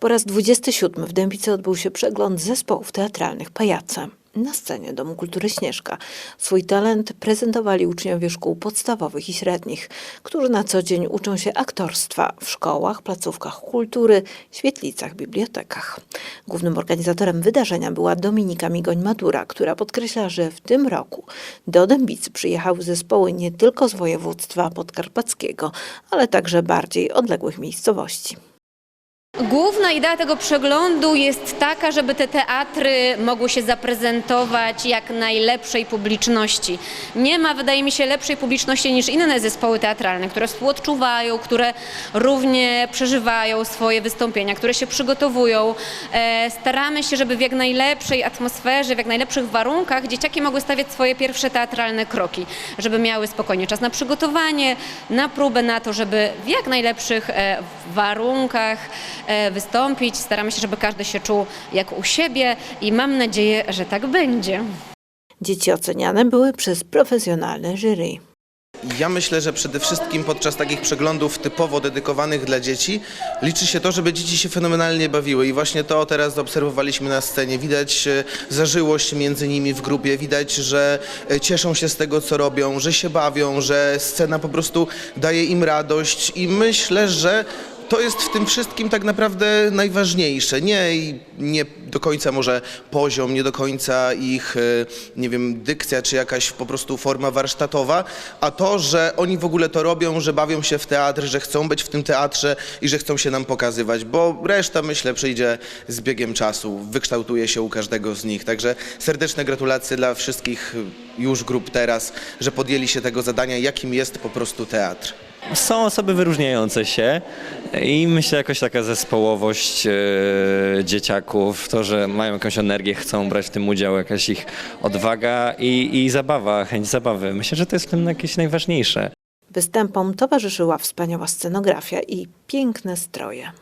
Po raz 27 w Dębicy odbył się przegląd zespołów teatralnych Pajace. Na scenie Domu Kultury Śnieżka swój talent prezentowali uczniowie szkół podstawowych i średnich, którzy na co dzień uczą się aktorstwa w szkołach, placówkach kultury, świetlicach, bibliotekach. Głównym organizatorem wydarzenia była Dominika Migoń-Madura, która podkreśla, że w tym roku do Dębicy przyjechały zespoły nie tylko z województwa podkarpackiego, ale także bardziej odległych miejscowości. Główna idea tego przeglądu jest taka, żeby te teatry mogły się zaprezentować jak najlepszej publiczności. Nie ma, wydaje mi się, lepszej publiczności niż inne zespoły teatralne, które współodczuwają, które równie przeżywają swoje wystąpienia, które się przygotowują. E, staramy się, żeby w jak najlepszej atmosferze, w jak najlepszych warunkach dzieciaki mogły stawiać swoje pierwsze teatralne kroki, żeby miały spokojnie czas na przygotowanie, na próbę, na to, żeby w jak najlepszych e, warunkach wystąpić. Staramy się, żeby każdy się czuł jak u siebie i mam nadzieję, że tak będzie. Dzieci oceniane były przez profesjonalne jury. Ja myślę, że przede wszystkim podczas takich przeglądów typowo dedykowanych dla dzieci liczy się to, żeby dzieci się fenomenalnie bawiły i właśnie to teraz obserwowaliśmy na scenie. Widać e, zażyłość między nimi w grupie, widać, że e, cieszą się z tego, co robią, że się bawią, że scena po prostu daje im radość i myślę, że to jest w tym wszystkim tak naprawdę najważniejsze. Nie, nie do końca może poziom, nie do końca ich, e, nie wiem, dykcja czy jakaś po prostu forma warsztatowa, a to, że oni w ogóle to robią, że bawią się w teatr, że chcą być w tym teatrze i że chcą się nam pokazywać, bo reszta myślę przyjdzie z biegiem czasu, wykształtuje się u każdego z nich. Także serdeczne gratulacje dla wszystkich już grup teraz, że podjęli się tego zadania, jakim jest po prostu teatr. Są osoby wyróżniające się i myślę jakoś taka zespołowość e, dzieciaków, to, że mają jakąś energię, chcą brać w tym udział, jakaś ich odwaga i, i zabawa, chęć zabawy. Myślę, że to jest w tym jakieś najważniejsze. Występom towarzyszyła wspaniała scenografia i piękne stroje.